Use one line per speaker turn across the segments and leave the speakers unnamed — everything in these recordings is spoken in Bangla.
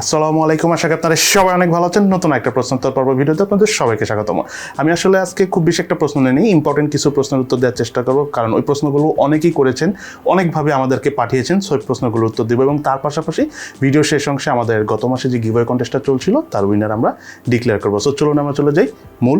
আসসালামু আলাইকুম। আশা করি আপনারা সবাই অনেক ভালো আছেন। নতুন একটা প্রশ্ন উত্তর পর্ব ভিডিওতে আপনাদের সবাইকে স্বাগতম। আমি আসলে আজকে খুব বেশি একটা প্রশ্ন নেই ইম্পর্টেন্ট কিছু প্রশ্নের উত্তর দেওয়ার চেষ্টা করব, কারণ ওই প্রশ্নগুলো অনেকেই করেছেন, অনেকভাবে আমাদেরকে পাঠিয়েছেন সেই প্রশ্নগুলোর উত্তর দেবো এবং তার পাশাপাশি ভিডিও শেষ অংশে আমাদের গত মাসে যে গিভওয়ে কন্টেস্টটা চলছিল, তার উইনার আমরা ডিক্লেয়ার করব। সো চলুন আমরা চলে যাই মূল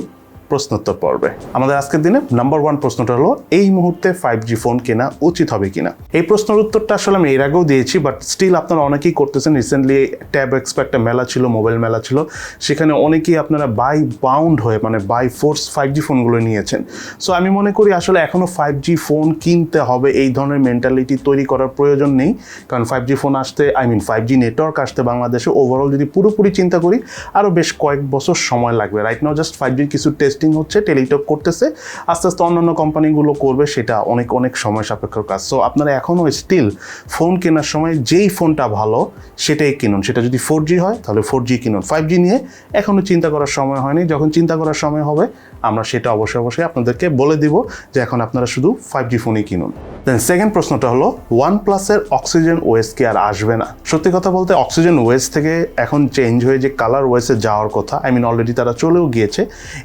প্রশ্নোত্তর পর্বে। আমাদের আজকের দিনে নাম্বার ওয়ান প্রশ্নটা হলো, এই মুহূর্তে ফাইভ জি ফোন কেনা উচিত হবে কিনা? এই প্রশ্নের উত্তরটা আসলে আমি এর আগেও দিয়েছি বাট স্টিল আপনারা অনেকেই করতেছেন। রিসেন্টলি ট্যাব এক্সপো একটা মেলা ছিল মোবাইল মেলা ছিল। সেখানে অনেকেই আপনারা বাই বাউন্ড হয়ে মানে বাই ফোর্স ফাইভ জি ফোনগুলো নিয়েছেন। সো আমি মনে করি আসলে এখনও ফাইভ জি ফোন কিনতে হবে, এই ধরনের মেন্টালিটি তৈরি করার প্রয়োজন নেই। কারণ ফাইভ জি ফোন আসতে I mean five G network আসতে বাংলাদেশে ওভারঅল যদি পুরোপুরি চিন্তা করি আরও বেশ কয়েক বছর সময় লাগবে। রাইট নাও জাস্ট ফাইভ জির কিছু টেস্টিং হচ্ছে টেলিটক করতেছে, আস্তে আস্তে অন্যান্য কোম্পানিগুলো করবে, সেটা অনেক অনেক সময় সাপেক্ষ কাজ। সো আপনারা এখনও স্টিল ফোন কেনার সময় যেই ফোনটা ভালো, সেটাই কিনুন। সেটা যদি ফোর হয়, তাহলে ফোর জি কিনুন। ফাইভ জি নিয়ে এখনও চিন্তা করার সময় হয়নি। যখন চিন্তা করার সময় হবে, আমরা সেটা অবশ্যই অবশ্যই আপনাদেরকে বলে দিব যে এখন আপনারা শুধু ফাইভ জি ফোনই কিনুন। দেন সেকেন্ড প্রশ্নটা হলো ওয়ান প্লাসের অক্সিজেন ওয়েস কি আর আসবে না? সত্যি কথা বলতে অক্সিজেন ওয়েস থেকে এখন চেঞ্জ হয়ে যে কালার ওয়েসে যাওয়ার কথা আই মিন অলরেডি তারা চলেও গিয়েছে,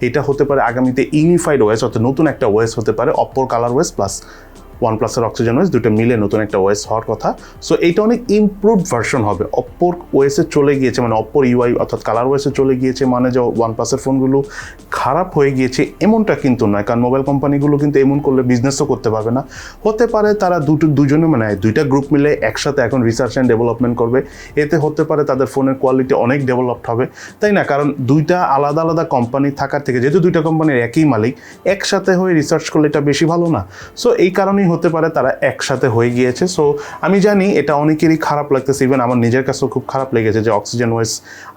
এটা হতে পারে আগামীতে ইউনিফাইড ওয়েস অর্থাৎ নতুন একটা ওয়েস হতে পারে অপর কালার ওয়েস প্লাস ওয়ান প্লাসের অক্সিজেন ওয়েস দুটো মিলে নতুন একটা ওয়েস হওয়ার কথা। সো এইটা অনেক ইমপ্রুভড ভার্সন হবে। অপ্পোর ওয়েসে চলে গিয়েছে মানে অপ্পোর ইউআই অর্থাৎ কালার ওয়েসে চলে গিয়েছে মানে যে ওয়ান প্লাসের ফোনগুলো খারাপ হয়ে গিয়েছে, এমনটা কিন্তু নয়। কারণ মোবাইল কোম্পানিগুলো কিন্তু এমন করলে বিজনেসও করতে পারবে না। হতে পারে তারা দুটো, দুজনে মানে দুইটা গ্রুপ মিলে একসাথে এখন রিসার্চ অ্যান্ড ডেভেলপমেন্ট করবে। এতে হতে পারে তাদের ফোনের কোয়ালিটি অনেক ডেভেলপড হবে। তাই না? কারণ দুইটা আলাদা আলাদা কোম্পানি থাকার থেকে, যেহেতু দুইটা কোম্পানির একই মালিক, একসাথে হয়ে রিসার্চ করলে এটা বেশি ভালো না। সো এই কারণেই হতে পারে তারা একসাথে হয়ে গিয়েছে। সো আমি জানি এটা অনেকেরই খারাপ লাগতেছে। ইভেন আমার নিজের কাছেও খুব খারাপ লেগেছে যে অক্সিজেন ওয়েস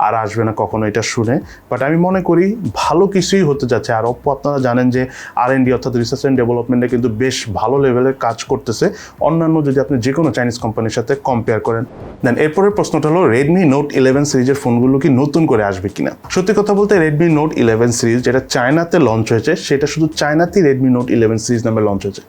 আর আসবে না কখনো এটা শুনে। বাট আমি মনে করি ভালো কিছুই হতে যাচ্ছে। আর অপ্পো, আপনারা জানেন যে আর এন ডি অর্থাৎ রিসার্চ অ্যান্ড ডেভেলপমেন্টে কিন্তু বেশ ভালো লেভেলের কাজ করতেছে। অন্যান্য যদি আপনি যে কোনো চাইনিজ কোম্পানির সাথে কম্পেয়ার করেন দেন এরপরের প্রশ্নটা হলো রেডমি নোট ইলেভেন সিরিজের ফোনগুলো কি নতুন করে আসবে কিনা? সত্যি কথা বলতে রেডমি নোট ইলেভেন সিরিজ যেটা চায়নাতে লঞ্চ হয়েছে, সেটা শুধু চায়নাতেই রেডমি নোট ইলেভেন সিরিজ নামে লঞ্চ হয়েছে।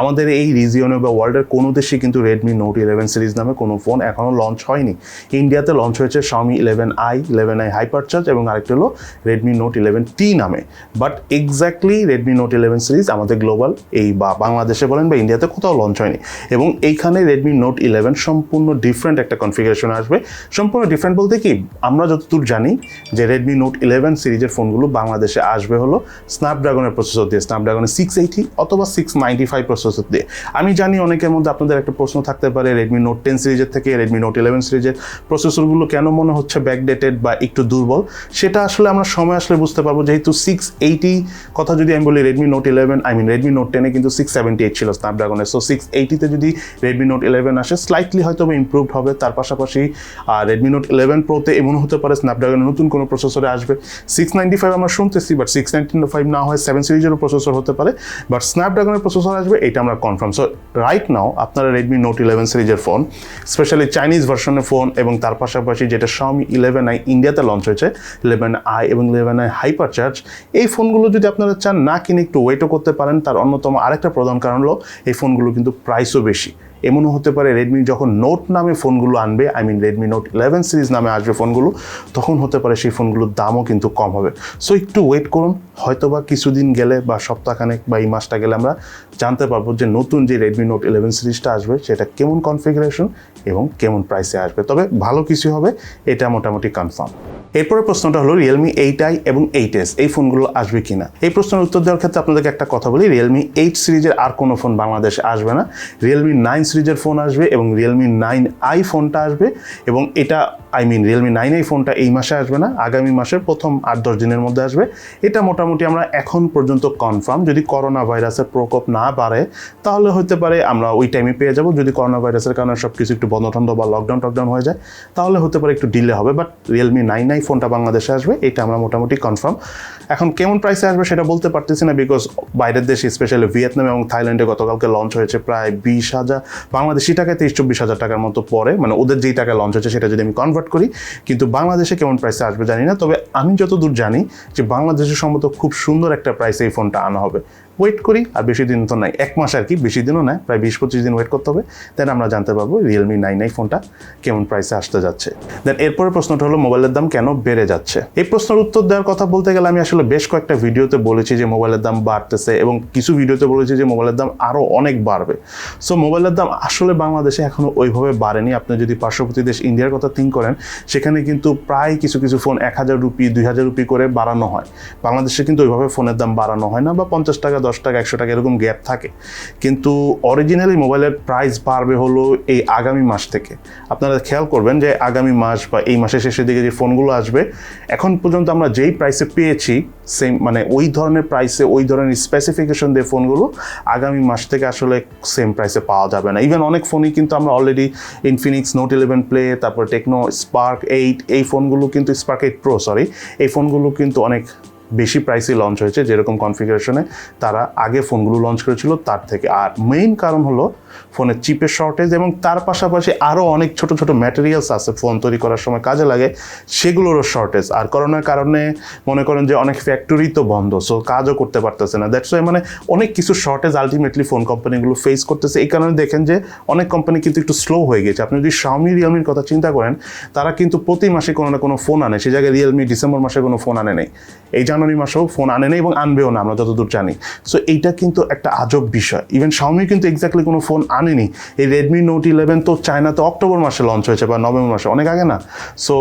আমাদের এই রিজিয়নে বা ওয়ার্ল্ডের কোনো দেশে কিন্তু রেডমি নোট ইলেভেন সিরিজ নামে কোনো ফোন এখনও লঞ্চ হয়নি। ইন্ডিয়াতে লঞ্চ হয়েছে Xiaomi eleven i eleven i hyper charge এবং আরেকটি হলো রেডমি নোট ইলেভেন টি নামে। But exactly Redmi Note eleven series আমাদের গ্লোবাল এই বা বাংলাদেশে বলেন বা ইন্ডিয়াতে কোথাও লঞ্চ হয়নি। এবং এইখানে রেডমি নোট ইলেভেন সম্পূর্ণ ডিফারেন্ট একটা কনফিগারেশন আসবে। সম্পূর্ণ ডিফারেন্ট বলতে কি? আমরা যতদূর জানি যে রেডমি নোট ইলেভেন সিরিজের ফোনগুলো বাংলাদেশে আসবে হলো স্ন্যাপড্রাগনের প্রসেসর দিয়ে স্ন্যাপড্রাগনের সিক্স এইটি অথবা সিক্স নাইনটি ফাইভ প্রসেসর দিয়ে আমি জানি অনেকের মধ্যে আপনাদের একটা প্রশ্ন থাকতে পারে রেডমি নোট টেন সিরিজের থেকে রেডমি নোট ইলেভেন সিরিজের প্রসেসরগুলো কেন মনে হচ্ছে ব্যাকডেটেড বা একটু দুর্বল? সেটা আসলে আমরা সময় আসলে বুঝতে পারব, যেহেতু সিক্স এইটি কথা যদি আমি বলি Redmi Note eleven I mean Redmi Note টেনে কিন্তু সিক্স সেভেন্টি এইট ছিল স্ন্যাপড্রাগনের সো সিক্স এইটিতে যদি রেডমি নোট ইলেভেন আসে স্লাইটলি হয়তো ইমপ্রুভড হবে। তার পাশাপাশি আর রেডমি নোট ইলেভেন প্রোতে এমন হতে পারে স্ন্যাপড্রাগনের নতুন কোনো প্রসেসরে আসবে। সিক্স নাইনটি ফাইভ আমরা শুনতেছি বাট সিক্স নাইনটি ফাইভ না হয় সেভেন সিরিজেরও প্রসেসর হতে পারে। বাট স্ন্যাপড্রাগনের প্রসেসর আসবে, এটা আমরা কনফার্ম সো রাইট নাও আপনারা রেডমি নোট ইলেভেন সিরিজের ফোন স্পেশালি চাইনিজ ভার্সনের ফোন এবং তার পাশাপাশি যেটা সাউমি ইলেভেন আই ইন্ডিয়াতে লঞ্চ হয়েছে ইলেভেন আই এবং ইলেভেন আই হাইপার চার্জ এই ফোনগুলো যদি আপনারা চান, না কিনে একটু ওয়েটও করতে পারেন। তার অন্যতম আরেকটা প্রধান কারণ হলো, এই ফোনগুলো কিন্তু প্রাইসও বেশি। এমনও হতে পারে রেডমি যখন নোট নামে ফোনগুলো আনবে I mean Redmi Note eleven series নামে আসবে ফোনগুলো, তখন হতে পারে সেই ফোনগুলোর দামও কিন্তু কম হবে। সো একটু ওয়েট করুন হয়তো বা কিছুদিন গেলে বা সপ্তাহখানেক বা এই মাসটা গেলে আমরা জানতে পারব যে নতুন যে রেডমি নোট ইলেভেন সিরিজটা আসবে, সেটা কেমন কনফিগারেশন এবং কেমন প্রাইসে আসবে। তবে ভালো কিছু হবে, এটা মোটামুটি কনফার্ম এরপরের প্রশ্নটা হলো রিয়েলমি এইট আই এবং এইট এস এই ফোনগুলো আসবে কিনা? এই প্রশ্নের উত্তর দেওয়ার ক্ষেত্রে আপনাদেরকে একটা কথা বলি রিয়েলমি এইট সিরিজের আর কোনো ফোন বাংলাদেশে আসবে না। রিয়েলমি নাইন সিরিজের ফোন আসবে এবং রিয়েলমি নাইন আই ফোনটা আসবে এবং এটা I mean Realme nine i ফোনটা এই মাসে আসবে না, আগামী মাসের প্রথম আট, দশ দিনের মধ্যে আসবে। এটা মোটামুটি আমরা এখন পর্যন্ত কনফার্ম যদি করোনা ভাইরাসের প্রকোপ না বাড়ে, তাহলে হতে পারে আমরা ওই টাইমে পেয়ে যাব। যদি করোনা ভাইরাসের কারণে সব কিছু একটু বন্ধ টন্ধ বা লকডাউন টকডাউন হয়ে যায়, তাহলে হতে পারে একটু ডিলে হবে। বাট রিয়েলমি নাইন আই ফোনটা বাংলাদেশে আসবে, এটা আমরা মোটামুটি কনফার্ম এখন কেমন প্রাইসে আসবে সেটা বলতে পারতেছি না বিকজ বাইরের দেশে স্পেশালি ভিয়েতনাম এবং থাইল্যান্ডে গতকালকে লঞ্চ হয়েছে প্রায় বিশ হাজার, বাংলাদেশি টাকায় তেইশ, চব্বিশ হাজার টাকার মতো পরে মানে ওদের যেই টাকায় লঞ্চ হয়েছে সেটা যদি আমি কনভার্ট করি, কিন্তু বাংলাদেশে কেমন প্রাইসে আসবে জানি না। তবে আমি যতদূর জানি যে বাংলাদেশে সম্ভবত খুব সুন্দর একটা প্রাইসে এই ফোনটা আনা হবে। ওয়েট করি, আর বেশি দিন তো নাই, এক মাস আর কি, বেশি দিনও নাই, প্রায় বিশ পঁচিশ দিন ওয়েট করতে হবে। দেন আমরা জানতে পারব রিয়েলমি নাইন আই ফোনটা কেমন প্রাইসে আসতে যাচ্ছে। দেন এরপরে প্রশ্নটা হলো মোবাইলের দাম কেন বেড়ে যাচ্ছে? এই প্রশ্নের উত্তর দেওয়ার কথা বলতে গেলে আমি আসলে বেশ কয়েকটা ভিডিওতে বলেছি যে মোবাইলের দাম বাড়তেছে, এবং কিছু ভিডিওতে বলেছি যে মোবাইলের দাম আরও অনেক বাড়বে। সো মোবাইলের দাম আসলে বাংলাদেশে এখনও ওইভাবে বাড়েনি। আপনি যদি পার্শ্ববর্তী দেশ ইন্ডিয়ার কথা থিঙ্ক করেন, সেখানে কিন্তু প্রায় কিছু কিছু ফোন এক হাজার রুপি, দুই হাজার রুপি করে বাড়ানো হয়। বাংলাদেশে কিন্তু ওইভাবে ফোনের দাম বাড়ানো হয় না বা পঞ্চাশ টাকা, দশ টাকা, একশো টাকা এরকম গ্যাপ থাকে। কিন্তু অরিজিনালি মোবাইলের প্রাইস বাড়বে হলো এই আগামী মাস থেকে। আপনারা খেয়াল করবেন যে আগামী মাস বা এই মাসের শেষের দিকে যে ফোনগুলো আসবে, এখন পর্যন্ত আমরা যেই প্রাইসে পেয়েছি সেম মানে ওই ধরনের প্রাইসে ওই ধরনের স্পেসিফিকেশন দিয়ে ফোনগুলো আগামী মাস থেকে আসলে সেম প্রাইসে পাওয়া যাবে না। ইভেন অনেক ফোনই কিন্তু আমরা already Infinix Note eleven play তারপর টেকনো স্পার্ক এইট এই ফোনগুলো কিন্তু স্পার্ক এইট প্রো সরি এই ফোনগুলো কিন্তু অনেক বেশি প্রাইসে লঞ্চ হয়েছে, যেরকম কনফিগারেশনে তারা আগে ফোনগুলো লঞ্চ করেছিল তার থেকে। আর মেইন কারণ হলো ফোনের চিপের শর্টেজ এবং তার পাশাপাশি আরও অনেক ছোট ছোট ম্যাটেরিয়ালস আছে ফোন তৈরি করার সময় কাজে লাগে, সেগুলোরও শর্টেজ আর করোনার কারণে মনে করেন যে অনেক ফ্যাক্টরি তো বন্ধ সো কাজও করতে পারতেছে না। দ্যাটস ওয়াই মানে অনেক কিছু শর্টেজ আলটিমেটলি ফোন কোম্পানিগুলো ফেস করতেছে। এই কারণে দেখেন যে অনেক কোম্পানি কিন্তু একটু স্লো হয়ে গেছে। আপনি যদি শাওমি রিয়েলমির কথা চিন্তা করেন, তারা কিন্তু প্রতি মাসে কোনো না কোনো ফোন আনে। সে জায়গায় রিয়েলমি ডিসেম্বর মাসে কোনো ফোন আনে নেই। এই জানুয়ারি মাসেও ফোন আনে নেই এবং আনবেও না, আমরা যতদূর জানি। সো এইটা কিন্তু একটা আজব বিষয়। ইভেন শাওমি কিন্তু এক্স্যাক্টলি কোনো ফোন আনেনি। এই রেডমি নোট ইলেভেন তো চায়নাতে অক্টোবর মাসে লঞ্চ হয়েছে বা নভেম্বর মাসে, অনেক আগে না। সো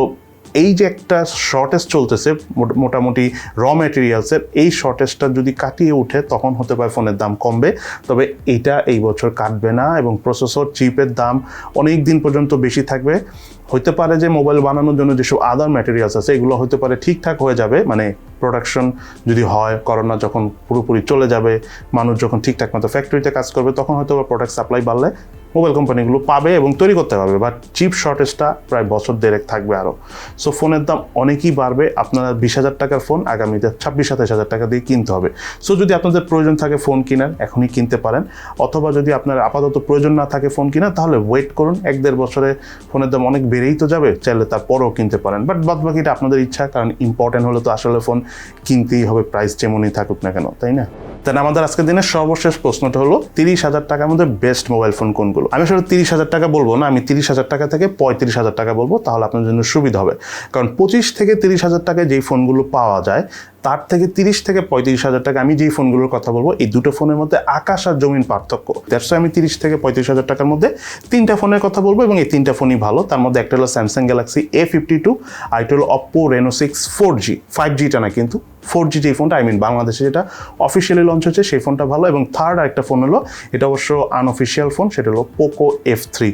এই যে একটা শর্টেজ চলতেছে, মোট- মোটামুটি র ম্যাটেরিয়ালসের এই শর্টেজটা যদি কাটিয়ে ওঠে, তখন হতে পারে ফোনের দাম কমবে। তবে এটা এই বছর কাটবে না এবং প্রসেসর চিপের দাম অনেক দিন পর্যন্ত বেশি থাকবে। হতে পারে যে মোবাইল বানানোর জন্য যেসব আদার ম্যাটেরিয়ালস আছে, এগুলো হতে পারে ঠিকঠাক হয়ে যাবে। মানে প্রোডাকশন যদি হয় করোনা যখন পুরোপুরি চলে যাবে, মানুষ যখন ঠিকঠাক মতো ফ্যাক্টরিতে কাজ করবে, তখন হয়তো প্রোডাক্ট সাপ্লাই বাড়লে মোবাইল কোম্পানিগুলো পাবে এবং তৈরি করতে পারবে বাট চিপ শর্টেজটা প্রায় বছর দেড়েক থাকবে আরও সো ফোনের দাম অনেকই বাড়বে, আপনারা বিশ হাজার টাকার ফোন আগামীতে ছাব্বিশ, সাতাশ হাজার টাকা দিয়ে কিনতে হবে। সো যদি আপনাদের প্রয়োজন থাকে ফোন কেনার, এখনই কিনতে পারেন। অথবা যদি আপনার আপাতত প্রয়োজন না থাকে ফোন কেনার, তাহলে ওয়েট করুন, এক দেড় বছরে ফোনের দাম অনেক বেড়েই তো যাবে, চাইলে তারপরেও কিনতে পারেন। বাট বাদ বাকিটা আপনাদের ইচ্ছা, কারণ ইম্পর্টেন্ট হলে তো আসলে ফোন কিনতেই হবে প্রাইস যেমনই থাকুক না কেন, তাই না? তাহলে আমাদের আজকের দিনের সর্বশেষ প্রশ্নটা হলো, তিরিশ হাজার টাকার মধ্যে বেস্ট মোবাইল ফোন কোনগুলো? আমি আসলে তিরিশ হাজার টাকা বলব না, আমি তিরিশ হাজার টাকা থেকে পঁয়ত্রিশ হাজার টাকা বলব, তাহলে আপনার জন্য সুবিধা হবে। কারণ পঁচিশ থেকে তিরিশ হাজার টাকায় যেই ফোনগুলো পাওয়া যায় তার থেকে তিরিশ থেকে পঁয়ত্রিশ হাজার টাকা আমি যেই ফোনগুলোর কথা বলব, এই দুটো ফোনের মধ্যে আকাশ আর জমিন পার্থক্য। দ্যাটস আমি তিরিশ থেকে পঁয়ত্রিশ হাজার টাকার মধ্যে তিনটা ফোনের কথা বলব এবং এই তিনটা ফোনই ভালো। তার মধ্যে একটা হলো Samsung Galaxy A fifty two আর একটা হলো Oppo Reno six four G five জিটা না কিন্তু ফোর জি যে ফোনটা আই মিন বাংলাদেশে যেটা অফিসিয়ালি লঞ্চ হচ্ছে, সেই ফোনটা ভালো। এবং থার্ড আরেকটা ফোন হলো, এটা অবশ্য আনঅফিসিয়াল ফোন সেটা হলো Poco F three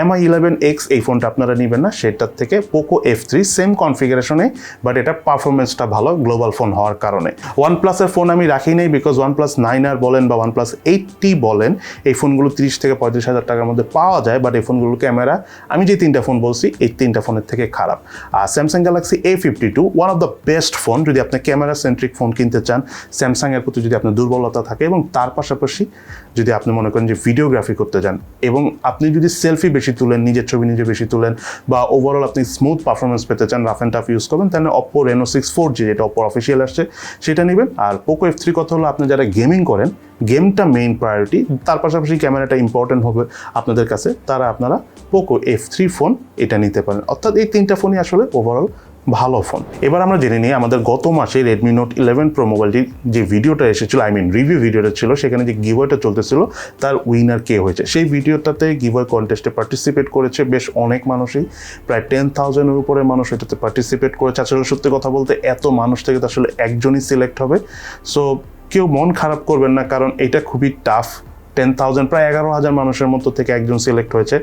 Mi eleven X এই ফোনটা আপনারা নেবেন না, সেটার থেকে পোকো এফ থ্রি সেম কনফিগারেশনে বাট এটা পারফরমেন্সটা ভালো গ্লোবাল ফোন হওয়ার কারণে। ওয়ান প্লাসের ফোন আমি রাখি নাই বিকজ ওয়ান প্লাস নাইন আর বলেন বা ওয়ান প্লাস এইটটি বলেন, এই ফোনগুলো তিরিশ থেকে পঁয়ত্রিশ হাজার টাকার মধ্যে পাওয়া যায় বাট এই ফোনগুলোর ক্যামেরা আমি যে তিনটা ফোন বলছি, এই তিনটা ফোনের থেকে খারাপ। আর Samsung Galaxy A fifty two one of the best phone যদি আপনি ক্যামেরা সেন্ট্রিক ফোন কিনতে চান স্যামসাংয়ের প্রতি যদি আপনার দুর্বলতা থাকে এবং তার পাশাপাশি যদি আপনি মনে করেন যে ভিডিওগ্রাফি করতে চান এবং আপনি যদি সেলফি বেশি তুলেন, নিজের ছবি নিজে বেশি তুলেন বা ওভারঅল আপনি স্মুথ পারফরমেন্স পেতে চান রাফ অ্যান্ড টাফ ইউজ করবেন তাহলে Oppo Reno six four G যেটা অপ্পো অফিসিয়াল আসছে, সেটা নেবেন। আর পোকো এফ থ্রি কথা হলো আপনি যারা গেমিং করেন গেমটা মেইন প্রায়োরিটি তার পাশাপাশি ক্যামেরাটা ইম্পর্টেন্ট হবে আপনাদের কাছে, তারা আপনারা পোকো এফ থ্রি ফোন এটা নিতে পারেন। অর্থাৎ এই তিনটা ফোনই আসলে ওভারঅল ভালো ফোন। এবার আমরা জেনে নিই আমাদের গত মাসে রেডমি নোট ইলেভেন প্রো মোবাইলটির যে ভিডিওটা এসেছিল আই মিন রিভিউ ভিডিওটা ছিল, সেখানে যে গিভওয়েটা চলতেছিল, তার উইনার কে হয়েছে? সেই ভিডিওটাতে গিভওয়ে কন্টেস্টে পার্টিসিপেট করেছে বেশ অনেক মানুষই। প্রায় টেন থাউজেন্ডের উপরে মানুষ এটাতে পার্টিসিপেট করেছে। আসলে সত্যি কথা বলতে এত মানুষ থেকে তো আসলে একজনই সিলেক্ট হবে। সো কেউ মন খারাপ করবেন না, কারণ এটা খুবই টাফ টেন থাউজেন্ড প্রায় এগারো হাজার মানুষের মধ্যে থেকে একজন সিলেক্ট হয়েছে।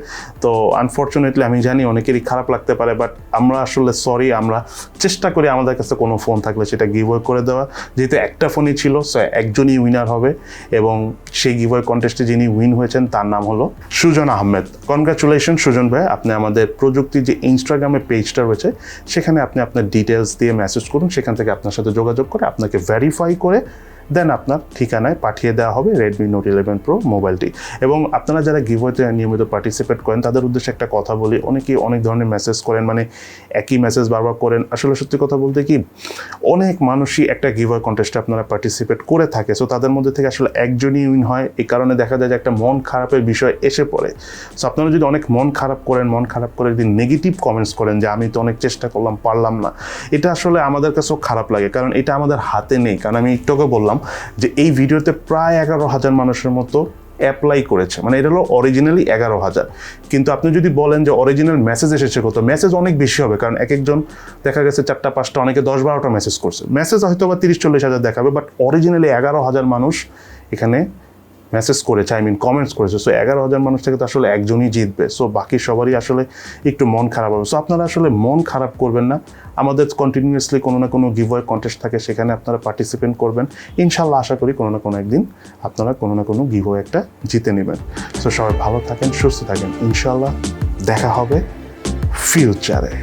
তো আনফর্চুনেটলি আমি জানি অনেকেরই খারাপ লাগতে পারে বাট আমরা আসলে সরি আমরা চেষ্টা করি আমাদের কাছে কোনো ফোন থাকলে সেটা গিভওয়ে করে দেওয়া। যেহেতু একটা ফোনই ছিল সো একজনই উইনার হবে এবং সেই গিভওয়ে কন্টেস্টে যিনি উইন হয়েছেন, তার নাম হলো সুজন আহমেদ। কনগ্রাচুলেশন সুজন ভাই, আপনি আমাদের প্রযুক্তির যে ইনস্টাগ্রামে পেজটা রয়েছে, সেখানে আপনি আপনার ডিটেলস দিয়ে মেসেজ করুন, সেখান থেকে আপনার সাথে যোগাযোগ করে আপনাকে ভেরিফাই করে দেন আপনার ঠিকানায় পাঠিয়ে দেওয়া হবে রেডমি নোট ইলেভেন প্রো মোবাইলটি এবং আপনারা যারা গিভওয়েতে নিয়মিত পার্টিসিপেট করেন, তাদের উদ্দেশ্যে একটা কথা বলি, অনেকেই অনেক ধরনের মেসেজ করেন মানে একই মেসেজ বারবার করেন। আসলে সত্যি কথা বলতে কি, অনেক মানুষই একটা গিভওয়ে কন্টেস্টে আপনারা পার্টিসিপেট করে থাকে সো তাদের মধ্যে থেকে আসলে একজনই উইন হয়। এই কারণে দেখা যায় যে একটা মন খারাপের বিষয় এসে পড়ে। সো আপনারা যদি অনেক মন খারাপ করেন, মন খারাপ করে যদি নেগেটিভ কমেন্টস করেন যে আমি তো অনেক চেষ্টা করলাম, পারলাম না, এটা আসলে আমাদের কাছেও খারাপ লাগে, কারণ এটা আমাদের হাতে নেই। কারণ আমি একটু আগে বললাম যে এই ভিডিওতে প্রায় এগারো হাজার মানুষের মতো অ্যাপ্লাই করেছে। মানে এটা হলো অরিজিনালি এগারো হাজার। কিন্তু আপনি যদি বলেন যে অরিজিনাল মেসেজ এসেছে কত মেসেজ অনেক বেশি হবে। কারণ এক একজন দেখা গেছে চারটা, পাঁচটা, অনেকে দশ বারোটা মেসেজ করছে। মেসেজ হয়তো বা তিরিশ, চল্লিশ হাজার দেখাবে বাট অরিজিনালি এগারো হাজার মানুষ এখানে মেসেজ করেছে আই মিন কমেন্টস করেছে। সো এগারো হাজার মানুষ থেকে তো আসলে একজনই জিতবে। সো বাকি সবারই আসলে একটু মন খারাপ হবে। সো আপনারা আসলে মন খারাপ করবেন না। আমাদের কন্টিনিউয়াসলি কোনো না কোনো গিভওয়ে কন্টেস্ট থাকে, সেখানে আপনারা পার্টিসিপেট করবেন। ইনশাল্লাহ আশা করি কোনো না কোনো একদিন আপনারা কোনো না কোনো গিভওয়ে একটা জিতে নেবেন। সো সবাই ভালো থাকেন, সুস্থ থাকেন। ইনশাল্লাহ দেখা হবে ফিউচারে